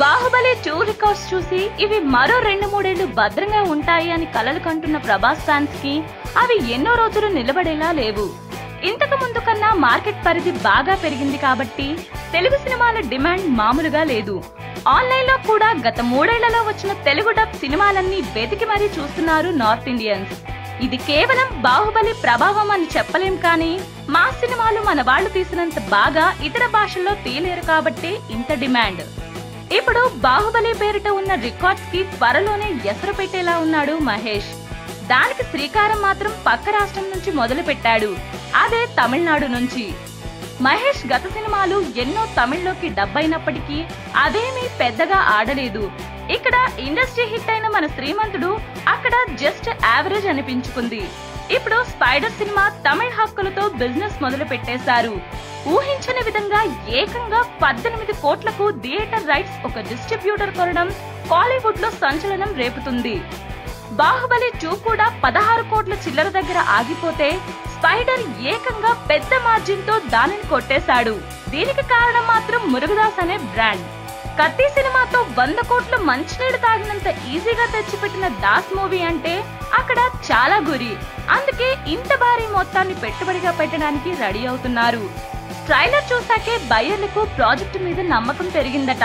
Baahubali two records చూసి ఇవి మరో రెండు మూడేళ్ళు భద్రంగా ఉంటాయి అని కలలు కంటున్న ప్రభాస్ ఫ్యాన్స్కి అవి ఎన్నో రోజులు నిలబడేలా లేవు. ఇంతకు ముందు కన్నా మార్కెట్ పరిధి బాగా పెరిగింది కాబట్టి తెలుగు సినిమాల డిమాండ్ మామూలుగా లేదు. ఆన్లైన్లో కూడా గత మూడేళ్ళలో వచ్చిన తెలుగు డబ్ సినిమాలన్నీ వెతికి మరీ చూస్తున్నారు నార్త్ ఇండియన్స్. ఇది కేవలం బాహుబలి ప్రభావం అని చెప్పలేం కానీ మా సినిమాలు మన వాళ్ళు తీసినంత బాగా ఇతర భాషల్లో తీయలేరు కాబట్టి ఇంత డిమాండ్. ఇప్పుడు బాహుబలి పేరిట ఉన్న రికార్డ్స్కి త్వరలోనే ఎసరు పెట్టేలా ఉన్నాడు మహేష్. దానికి శ్రీకారం మాత్రం పక్క రాష్ట్రం నుంచి మొదలు పెట్టాడు అదే తమిళనాడు నుంచి. మహేష్ గత సినిమాలు ఎన్నో తమిళ్ళోకి డబ్బైనప్పటికీ అదేమీ పెద్దగా ఆడలేదు. ఇక్కడ ఇండస్ట్రీ హిట్ అయిన మన శ్రీమంతుడు అక్కడ జస్ట్ యావరేజ్ అనిపించుకుంది. ఇప్పుడు స్పైడర్ సినిమా తమిళ హక్కులతో బిజినెస్ మొదలు పెట్టేశారు ఊహించని విధంగా ఏకంగా పద్దెనిమిది కోట్లకు థియేటర్ రైట్స్ ఒక డిస్ట్రిబ్యూటర్ కొనడం కాలీవుడ్లో సంచలనం రేపుతుంది. బాహుబలి టూ కూడా పదహారు కోట్ల చిల్లర దగ్గర ఆగిపోతే స్పైడర్ ఏకంగా పెద్ద మార్జిన్తో దానిని కొట్టేశాడు. దీనికి కారణం మాత్రం మురుగదాస్ అనే బ్రాండ్. కత్తి సినిమాతో వంద కోట్ల మంచినీళ్ళు తాగినంత ఈజీగా తెచ్చిపెట్టిన దాస్ మూవీ అంటే అక్కడ చాలా గురి. అందుకే ఇంత భారీ మొత్తాన్ని పెట్టుబడిగా పెట్టడానికి రెడీ అవుతున్నారు. ట్రైలర్ చూసాకే బయ్యర్లకు ప్రాజెక్టు మీద నమ్మకం పెరిగిందట.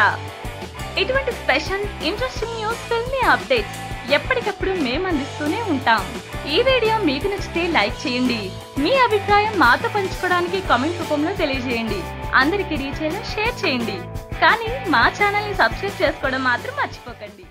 ఇటువంటి special interesting news filmy updates ఎప్పటికప్పుడు మేము అందిస్తూనే ఉంటాం. ఈ వీడియో మీకు నచ్చితే లైక్ చేయండి. మీ అభిప్రాయం మాతో పంచుకోవడానికి కామెంట్ రూపంలో తెలియజేయండి. అందరికీ రీచ్ అయ్యేలా షేర్ చేయండి. కానీ మా ఛానల్ని సబ్స్క్రైబ్ చేసుకోవడం మాత్రం మర్చిపోకండి.